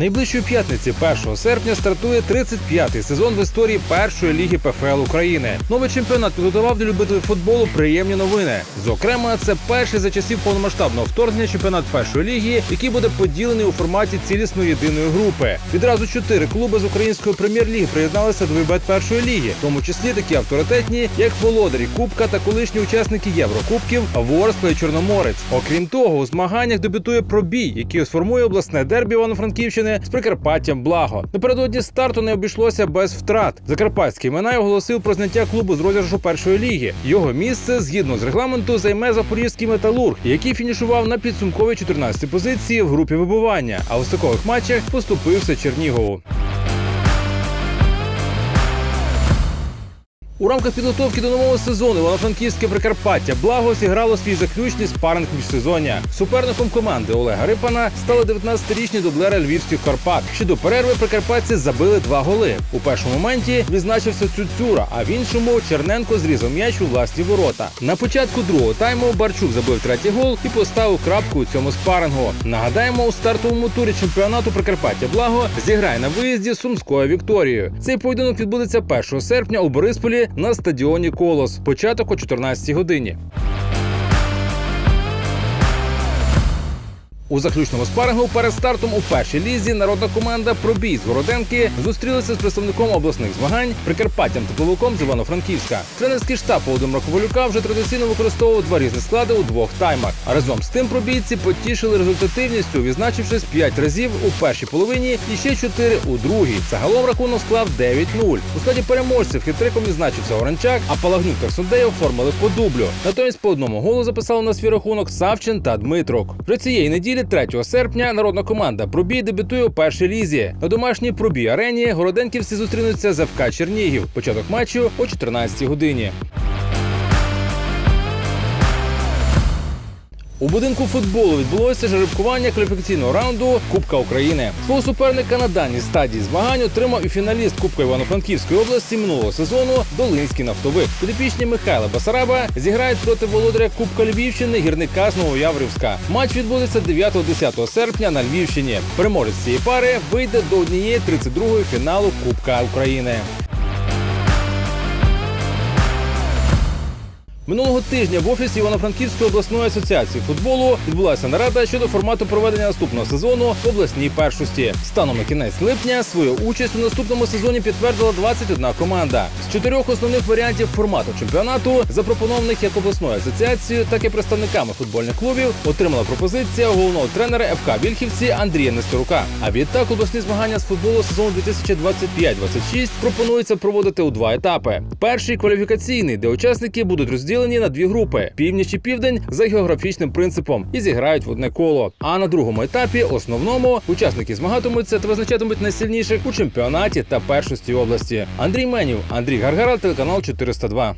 Найближчої п'ятниці, 1 серпня, стартує 35-й сезон в історії першої ліги ПФЛ України. Новий чемпіонат підготував для любителів футболу приємні новини. Зокрема, це перший за часів повномасштабного вторгнення чемпіонат першої ліги, який буде поділений у форматі цілісної єдиної групи. Відразу чотири клуби з української прем'єр-ліги приєдналися до вибет першої ліги, в тому числі такі авторитетні, як володарі Кубка та колишні учасники Єврокубків Ворскла і Чорноморець. Окрім того, у змаганнях дебютує пробій, який сформує обласне дербі Івано-Франківщини з Прикарпаттям Благо. Напередодні старту не обійшлося без втрат. Закарпатський Минай оголосив про зняття клубу з розіграшу першої ліги. Його місце згідно з регламенту займе запорізький металург, який фінішував на підсумковій 14-й позиції в групі вибування. А у стикових матчах поступився Чернігову. У рамках підготовки до нового сезону Івано-Франківське Прикарпаття Благо зіграло свій заключний спаринг міжсезоння. Суперником команди Олега Рипана стали 19-річні дублери львівських Карпат. Ще до перерви прикарпатці забили два голи. У першому моменті відзначився Цюцюра, а в іншому Черненко зрізав м'яч у власні ворота. На початку другого тайму Барчук забив третій гол і поставив крапку у цьому спарингу. Нагадаємо, у стартовому турі чемпіонату Прикарпаття Благо зіграє на виїзді з Сумською Вікторією. Цей поєдинок відбудеться 1 серпня у Борисполі на стадіоні Колос. Початок о 14 годині. У заключному спарингу перед стартом у першій лізі народна команда Пробій з Городенки зустрілися з представником обласних змагань Прикарпаттям Тепловиком з Івано-Франківська. Тренерський штаб Володимира Ковалюка вже традиційно використовував два різні склади у двох таймах. А разом з тим пробійці потішили результативністю, відзначившись 5 разів у першій половині і ще 4 у другій. Загалом рахунок склав 9-0. У складі переможців хитриком відзначився Оранчак, а Палагнюк та Сундей оформили по дублю. Натомість по одному голу записали на свій рахунок Савчин та Дмитрук. Вже цієї неділі, 3 серпня, народна команда Пробій дебютує у першій лізі. На домашній пробій арені городенківці зустрінуться з ФК Чернігів. Початок матчу о 14 годині. У будинку футболу відбулося жеребкування кваліфікаційного раунду Кубка України. Свого суперника на даній стадії змагань отримав і фіналіст Кубка Івано-Франківської області минулого сезону Долинський нафтовик. Підопічні Михайла Басараба зіграють проти володаря Кубка Львівщини гірника з Новояврівська. Матч відбудеться 9-10 серпня на Львівщині. Переможець цієї пари вийде до однієї 32-ї фіналу Кубка України. Минулого тижня в офісі Івано-Франківської обласної асоціації футболу відбулася нарада щодо формату проведення наступного сезону в обласній першості. Станом на кінець липня свою участь у наступному сезоні підтвердила 21 команда. З чотирьох основних варіантів формату чемпіонату, запропонованих як обласною асоціацією, так і представниками футбольних клубів, отримала пропозиція головного тренера ФК Вільхівці Андрія Нестерука. А відтак обласні змагання з футболу сезону 2025-26 пропонується проводити у два етапи. Перший кваліфікаційний, де учасники будуть розділені на дві групи: північ і південь за географічним принципом і зіграють в одне коло. А на другому етапі, основному, учасники змагатимуться та визначатимуть найсильніших у чемпіонаті та першості області. Андрій Менів, Андрій Гаргара, телеканал 402.